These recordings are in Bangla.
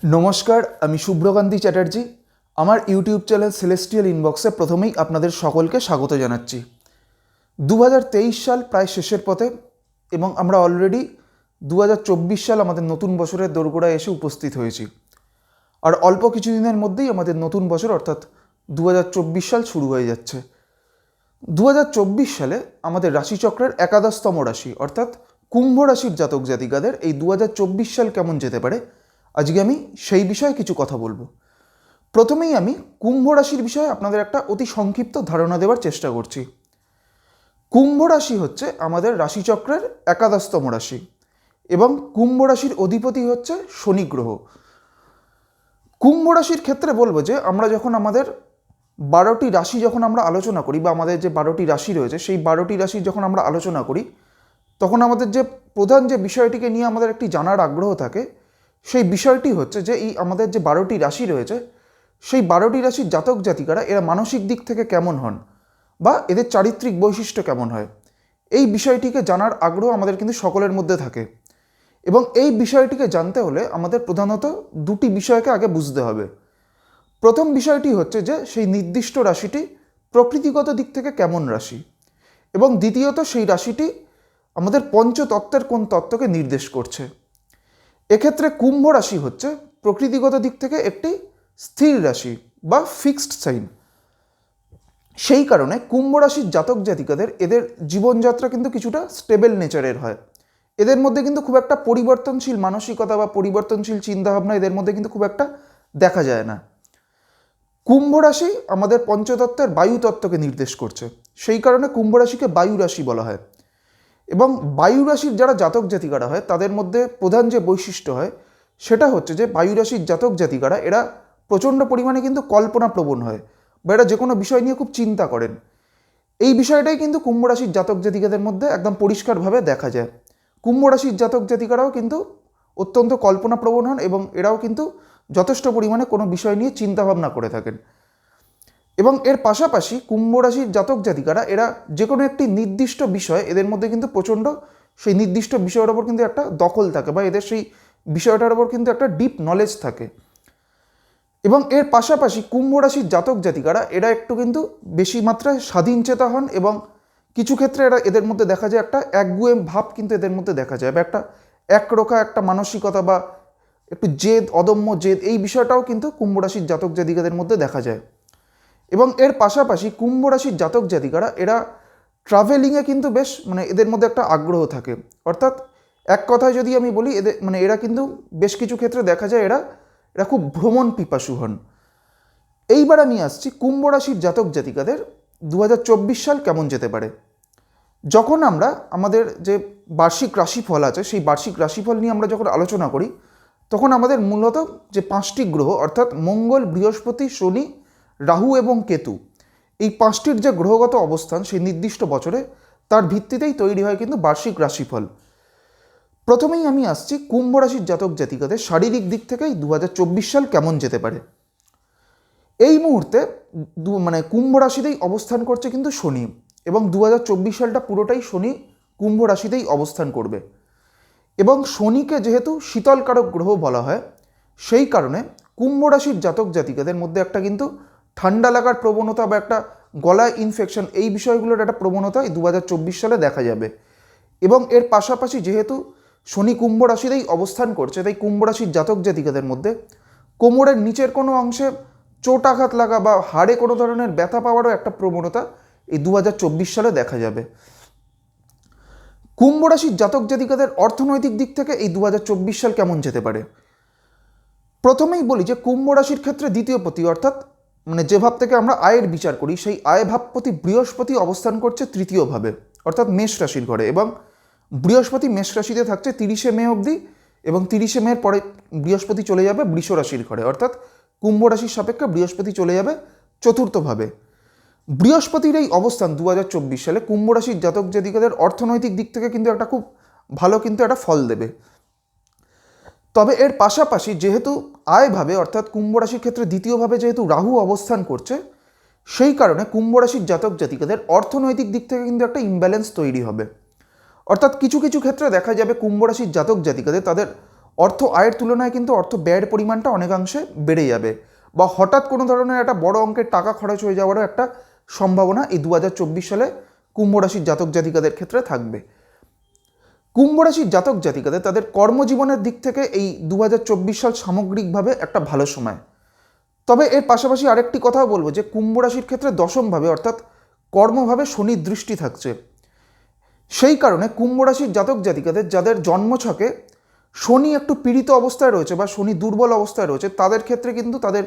নমস্কার, আমি শুভ্রকান্তি চ্যাটার্জি। আমার ইউটিউব চ্যানেল সেলেস্টিয়াল ইনবক্সে প্রথমেই আপনাদের সকলকে স্বাগত জানাচ্ছি। দু হাজার তেইশ সাল প্রায় শেষের পথে এবং আমরা অলরেডি দু হাজার চব্বিশ সাল আমাদের নতুন বছরের দোরগোড়ায় এসে উপস্থিত হয়েছি। আর অল্প কিছুদিনের মধ্যেই আমাদের নতুন বছর, অর্থাৎ দু হাজার চব্বিশ সাল শুরু হয়ে যাচ্ছে। দু হাজার চব্বিশ সালে আমাদের রাশিচক্রের একাদশতম রাশি, অর্থাৎ কুম্ভ রাশির জাতক জাতিকাদের এই দু হাজার চব্বিশ সাল কেমন যেতে পারে আজকে আমি সেই বিষয়ে কিছু কথা বলব। প্রথমেই আমি কুম্ভ রাশির বিষয়ে আপনাদের একটা অতি সংক্ষিপ্ত ধারণা দেওয়ার চেষ্টা করছি। কুম্ভ রাশি হচ্ছে আমাদের রাশিচক্রের একাদশতম রাশি এবং কুম্ভ রাশির অধিপতি হচ্ছে শনি গ্রহ। কুম্ভ রাশির ক্ষেত্রে বলব যে, আমরা যখন আমাদের বারোটি রাশি যখন আমরা আলোচনা করি বা আমাদের যে বারোটি রাশি রয়েছে, সেই বারোটি রাশি যখন আমরা আলোচনা করি, তখন আমাদের যে প্রধান যে বিষয়টিকে নিয়ে আমাদের একটি জানার আগ্রহ থাকে সেই বিষয়টি হচ্ছে যে এই আমাদের যে বারোটি রাশি রয়েছে, সেই বারোটি রাশির জাতক জাতিকারা এরা মানসিক দিক থেকে কেমন হন বা এদের চারিত্রিক বৈশিষ্ট্য কেমন হয়, এই বিষয়টিকে জানার আগ্রহ আমাদের কিন্তু সকলের মধ্যে থাকে। এবং এই বিষয়টিকে জানতে হলে আমাদের প্রধানত দুটি বিষয়কে আগে বুঝতে হবে। প্রথম বিষয়টি হচ্ছে যে সেই নির্দিষ্ট রাশিটি প্রকৃতিগত দিক থেকে কেমন রাশি এবং দ্বিতীয়ত সেই রাশিটি আমাদের পঞ্চতত্ত্বের কোন তত্ত্বকে নির্দেশ করছে। এক্ষেত্রে কুম্ভ রাশি হচ্ছে প্রকৃতিগত দিক থেকে একটি স্থির রাশি বা ফিক্সড সাইন সেই কারণে কুম্ভ রাশির জাতক জাতিকাদের এদের জীবনযাত্রা কিন্তু কিছুটা স্টেবল নেচারের হয়। এদের মধ্যে কিন্তু খুব একটা পরিবর্তনশীল মানসিকতা বা পরিবর্তনশীল চিন্তাভাবনা এদের মধ্যে কিন্তু খুব একটা দেখা যায় না। কুম্ভ রাশি আমাদের পঞ্চতত্ত্বের বায়ু তত্ত্বকে নির্দেশ করছে। সেই কারণে কুম্ভ রাশিকে বায়ু রাশি বলা হয়। এবং বায়ু রাশির যারা জাতক জাতিকারা হয়, তাদের মধ্যে প্রধান যে বৈশিষ্ট্য হয়, সেটা হচ্ছে যে বায়ু রাশির জাতক জাতিকারা, এরা প্রচণ্ড পরিমাণে কিন্তু কল্পনা প্রবণ হয় বা এরা যে কোনো বিষয় নিয়ে খুব চিন্তা করেন। এই বিষয়টাই কিন্তু কুম্ভ রাশির জাতক জাতিকাদের মধ্যে একদম পরিষ্কারভাবে দেখা যায়। কুম্ভ রাশির জাতক জাতিকারাও কিন্তু অত্যন্ত কল্পনা প্রবণ হন এবং এরাও কিন্তু যথেষ্ট পরিমাণে কোনো বিষয় নিয়ে চিন্তাভাবনা করে থাকেন। এবং এর পাশাপাশি কুম্ভ রাশির জাতক জাতিকারা, এরা যে কোনো একটি নির্দিষ্ট বিষয় এদের মধ্যে কিন্তু প্রচণ্ড সেই নির্দিষ্ট বিষয়ের ওপর কিন্তু একটা দখল থাকে বা এদের সেই বিষয়টার ওপর কিন্তু একটা ডিপ নলেজ থাকে। এবং এর পাশাপাশি কুম্ভ রাশির জাতক জাতিকারা, এরা একটু কিন্তু বেশি মাত্রায় স্বাধীন চেতা হন এবং কিছু ক্ষেত্রে এরা এদের মধ্যে দেখা যায় একটা একগুয়েম ভাব কিন্তু এদের মধ্যে দেখা যায় বা একটা একরোখা একটা মানসিকতা বা একটু জেদ, অদম্য জেদ, এই বিষয়টাও কিন্তু কুম্ভ রাশির জাতক জাতিকাদের মধ্যে দেখা যায়। এবং এর পাশাপাশি কুম্ভ রাশির জাতক জাতিকারা, এরা ট্রাভেলিংয়ে কিন্তু বেশ মানে এদের মধ্যে একটা আগ্রহ থাকে। অর্থাৎ এক কথায় যদি আমি বলি, এদের মানে এরা কিন্তু বেশ কিছু ক্ষেত্রে দেখা যায় এরা এরা খুব ভ্রমণ পিপাসু হন। এইবার আমি আসছি কুম্ভ রাশির জাতক জাতিকাদের দু হাজার চব্বিশ সাল কেমন যেতে পারে? যখন আমরা আমাদের যে বার্ষিক রাশিফল আছে, সেই বার্ষিক রাশিফল নিয়ে আমরা যখন আলোচনা করি, তখন আমাদের মূলত যে পাঁচটি গ্রহ, অর্থাৎ মঙ্গল, বৃহস্পতি, শনি রাহু এবং কেতু। এই পাঁচটির যে গ্রহগত অবস্থান, সেই নির্দিষ্ট বছরে তার ভিত্তিতেই তৈরি হয় কিন্তু বার্ষিক রাশিফল। প্রথমেই আমি আসছি কুম্ভ রাশির জাতক জাতিকাদের শারীরিক দিক থেকেই দু হাজার চব্বিশ সাল কেমন যেতে পারে। এই মুহূর্তে মানে কুম্ভ রাশিতেই অবস্থান করছে কিন্তু শনি এবং দু হাজার চব্বিশ সালটা পুরোটাই শনি কুম্ভ রাশিতেই অবস্থান করবে। এবং শনিকে যেহেতু শীতলকারক গ্রহ বলা হয়, সেই কারণে কুম্ভ রাশির জাতক জাতিকাদের মধ্যে একটা কিন্তু ঠান্ডা লাগার প্রবণতা বা একটা গলায় ইনফেকশন এই বিষয়গুলোর একটা প্রবণতা এই দু সালে দেখা যাবে। এবং এর পাশাপাশি যেহেতু শনি কুম্ভ রাশিতেই অবস্থান করছে, তাই কুম্ভ রাশির জাতক জাতিকাদের মধ্যে কোমরের নিচের কোনো অংশে চোট আঘাত লাগা বা হাড়ে কোনো ধরনের ব্যথা পাওয়ারও একটা প্রবণতা এই দু হাজার চব্বিশ সালে দেখা যাবে। কুম্ভ রাশির জাতক জাতিকাদের অর্থনৈতিক দিক থেকে এই দু হাজার চব্বিশ সাল কেমন যেতে পারে? প্রথমেই বলি যে কুম্ভ রাশির ক্ষেত্রে দ্বিতীয় পতি, অর্থাৎ মানে যে ভাব থেকে আমরা আয়ের বিচার করি, সেই আয় ভাব প্রতি বৃহস্পতি অবস্থান করছে তৃতীয়ভাবে অর্থাৎ মেষ রাশির ঘরে এবং বৃহস্পতি মেষ রাশিতে থাকছে তিরিশে মে অবধি এবং তিরিশে মের পরে বৃহস্পতি চলে যাবে বৃষ রাশির ঘরে, অর্থাৎ কুম্ভ রাশির সাপেক্ষে বৃহস্পতি চলে যাবে চতুর্থভাবে বৃহস্পতির এই অবস্থান দু হাজার চব্বিশ সালে কুম্ভ রাশির জাতক জাতিকাদের অর্থনৈতিক দিক থেকে কিন্তু একটা খুব ভালো কিন্তু একটা ফল দেবে। তবে এর পাশাপাশি যেহেতু আয়ভাবে, অর্থাৎ কুম্ভ রাশির ক্ষেত্রে দ্বিতীয়ভাবে যেহেতু রাহু অবস্থান করছে, সেই কারণে কুম্ভ রাশির জাতক জাতিকাদের অর্থনৈতিক দিক থেকে কিন্তু একটা ইমব্যালেন্স তৈরি হবে। অর্থাৎ কিছু কিছু ক্ষেত্রে দেখা যাবে কুম্ভ রাশির জাতক জাতিকাদের তাদের অর্থ আয়ের তুলনায় কিন্তু অর্থ ব্যয়ের পরিমাণটা অনেকাংশে বেড়ে যাবে বা হঠাৎ কোনো ধরনের একটা বড় অঙ্কের টাকা খরচ হয়ে যাওয়ারও একটা সম্ভাবনা এই দু হাজার চব্বিশ সালে কুম্ভ রাশির জাতক জাতিকাদের ক্ষেত্রে থাকবে। কুম্ভ রাশির জাতক জাতিকাদের তাদের কর্মজীবনের দিক থেকে এই দু হাজার চব্বিশ সাল সামগ্রিকভাবে একটা ভালো সময়। তবে এর পাশাপাশি আরেকটি কথাও বলব যে কুম্ভ রাশির ক্ষেত্রে দশমভাবে অর্থাৎ কর্মভাবে শনির দৃষ্টি থাকছে। সেই কারণে কুম্ভ রাশির জাতক জাতিকাদের যাদের জন্মছকে শনি একটু পীড়িত অবস্থায় রয়েছে বা শনি দুর্বল অবস্থায় রয়েছে, তাদের ক্ষেত্রে কিন্তু তাদের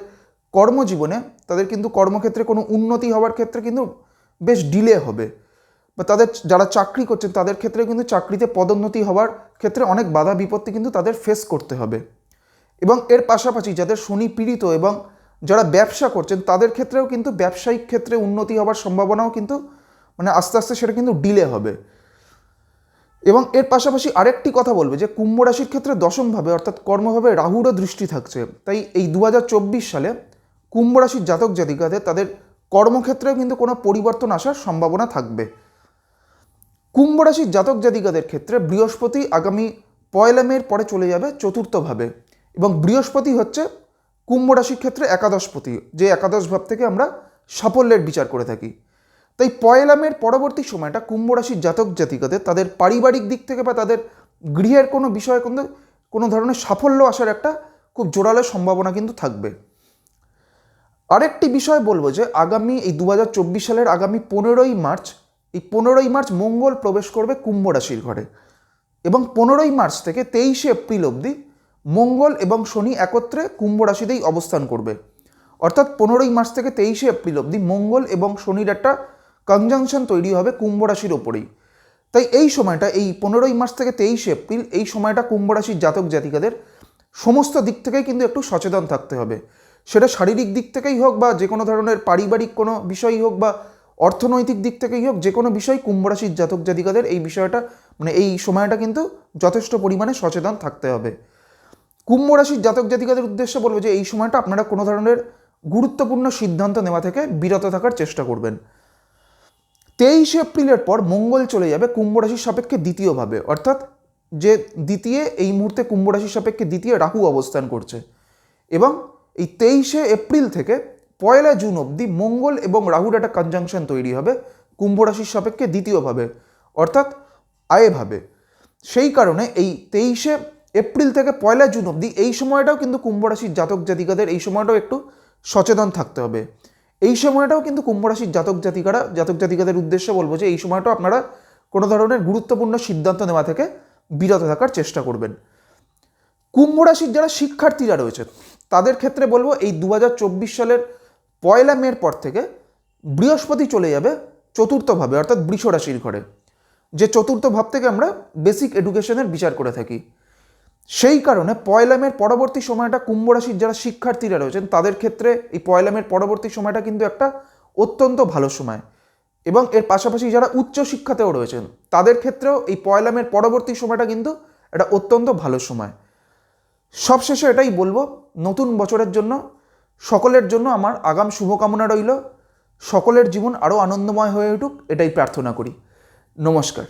কর্মজীবনে, তাদের কিন্তু কর্মক্ষেত্রে কোনো উন্নতি হওয়ার ক্ষেত্রে কিন্তু বেশ ডিলে হবে। বা তাদের যারা চাকরি করছেন, তাদের ক্ষেত্রে কিন্তু চাকরিতে পদোন্নতি হওয়ার ক্ষেত্রে অনেক বাধা বিপত্তি কিন্তু তাদের ফেস করতে হবে। এবং এর পাশাপাশি যাদের শনি পীড়িত এবং যারা ব্যবসা করছেন, তাদের ক্ষেত্রেও কিন্তু ব্যবসায়িক ক্ষেত্রে উন্নতি হওয়ার সম্ভাবনাও কিন্তু মানে আস্তে আস্তে সেটা কিন্তু ডিলে হবে। এবং এর পাশাপাশি আরেকটি কথা বলবে যে, কুম্ভ রাশির ক্ষেত্রে দশমভাবে অর্থাৎ কর্মভাবে রাহুরও দৃষ্টি থাকছে। তাই এই দু হাজার চব্বিশ সালে কুম্ভ রাশির জাতক জাতিকাদের তাদের কর্মক্ষেত্রেও কিন্তু কোনো পরিবর্তন আসার সম্ভাবনা থাকবে। কুম্ভ রাশির জাতক জাতিকাদের ক্ষেত্রে বৃহস্পতি আগামী পয়লা মের পরে চলে যাবে চতুর্থভাবে এবং বৃহস্পতি হচ্ছে কুম্ভ রাশির ক্ষেত্রে একাদশপতি, যে একাদশ ভাব থেকে আমরা সাফল্যের বিচার করে থাকি। তাই পয়লা মের পরবর্তী সময়টা কুম্ভ রাশির জাতক জাতিকাদের তাদের পারিবারিক দিক থেকে বা তাদের গৃহের কোনো বিষয়ে কিন্তু কোনো ধরনের সাফল্য আসার একটা খুব জোরালো সম্ভাবনা কিন্তু থাকবে। আরেকটি বিষয় বলব যে আগামী এই দু হাজার চব্বিশ সালের আগামী পনেরোই মার্চ এই পনেরোই মার্চ মঙ্গল প্রবেশ করবে কুম্ভ রাশির ঘরে। এবং পনেরোই মার্চ থেকে তেইশে এপ্রিল অবধি মঙ্গল এবং শনি একত্রে কুম্ভ রাশিতেই অবস্থান করবে। অর্থাৎ পনেরোই মার্চ থেকে তেইশে এপ্রিল অবধি মঙ্গল এবং শনির একটা কনজাংশন তৈরি হবে কুম্ভ রাশির ওপরেই। তাই এই সময়টা, এই পনেরোই মার্চ থেকে তেইশে এপ্রিল, এই সময়টা কুম্ভ রাশির জাতক জাতিকাদের সমস্ত দিক থেকেই কিন্তু একটু সচেতন থাকতে হবে। সেটা শারীরিক দিক থেকেই হোক বা যে কোনো ধরনের পারিবারিক কোনো বিষয়ই হোক বা অর্থনৈতিক দিক থেকেই হোক, যে কোনো বিষয় কুম্ভ রাশির জাতক জাতিকাদের এই বিষয়টা মানে এই সময়টা কিন্তু যথেষ্ট পরিমাণে সচেতন থাকতে হবে। কুম্ভ রাশির জাতক জাতিকাদের উদ্দেশ্যে বলব যে, এই সময়টা আপনারা কোনো ধরনের গুরুত্বপূর্ণ সিদ্ধান্ত নেওয়া থেকে বিরত থাকার চেষ্টা করবেন। তেইশে এপ্রিলের পর মঙ্গল চলে যাবে কুম্ভ রাশির সাপেক্ষে দ্বিতীয়ভাবে, অর্থাৎ যে দ্বিতীয়, এই মুহূর্তে কুম্ভ রাশির সাপেক্ষে দ্বিতীয় রাহু অবস্থান করছে। এবং এই তেইশে এপ্রিল থেকে পয়লা জুন অবধি মঙ্গল এবং রাহুর একটা কনজাংশন তৈরি হবে, কুম্ভ রাশির সাপেক্ষে দ্বিতীয়ভাবে, অর্থাৎ আয়েভাবে। সেই কারণে এই তেইশে এপ্রিল থেকে পয়লা জুন অবধি এই সময়টাও কিন্তু কুম্ভ রাশির জাতক জাতিকাদের, এই সময়টাও একটু সচেতন থাকতে হবে। এই সময়টাও কিন্তু কুম্ভ রাশির জাতক জাতিকারা, জাতক জাতিকাদের উদ্দেশ্যে বলব যে এই সময়টাও আপনারা কোনো ধরনের গুরুত্বপূর্ণ সিদ্ধান্ত নেওয়া থেকে বিরত থাকার চেষ্টা করবেন। কুম্ভ রাশির যারা শিক্ষার্থীরা রয়েছে, তাদের ক্ষেত্রে বলব এই দু হাজার চব্বিশ সালের পয়লা মের পর থেকে বৃহস্পতি চলে যাবে চতুর্থভাবে অর্থাৎ বৃষ রাশির ঘরে। যে চতুর্থ ভাব থেকে আমরা বেসিক এডুকেশনের বিচার করে থাকি। সেই কারণে পয়লামের পরবর্তী সময়টা কুম্ভ রাশির যারা শিক্ষার্থীরা রয়েছেন, তাদের ক্ষেত্রে এই পয়লামের পরবর্তী সময়টা কিন্তু একটা অত্যন্ত ভালো সময়। এবং এর পাশাপাশি যারা উচ্চ শিক্ষাতেও রয়েছেন, তাদের ক্ষেত্রেও এই পয়লামের পরবর্তী সময়টা কিন্তু একটা অত্যন্ত ভালো সময়। সবশেষে এটাই বলব, নতুন বছরের জন্য সকলের জন্য আমার আগাম শুভকামনা রইল। সকলের জীবন আরও আনন্দময় হয়ে উঠুক, এটাই প্রার্থনা করি। নমস্কার।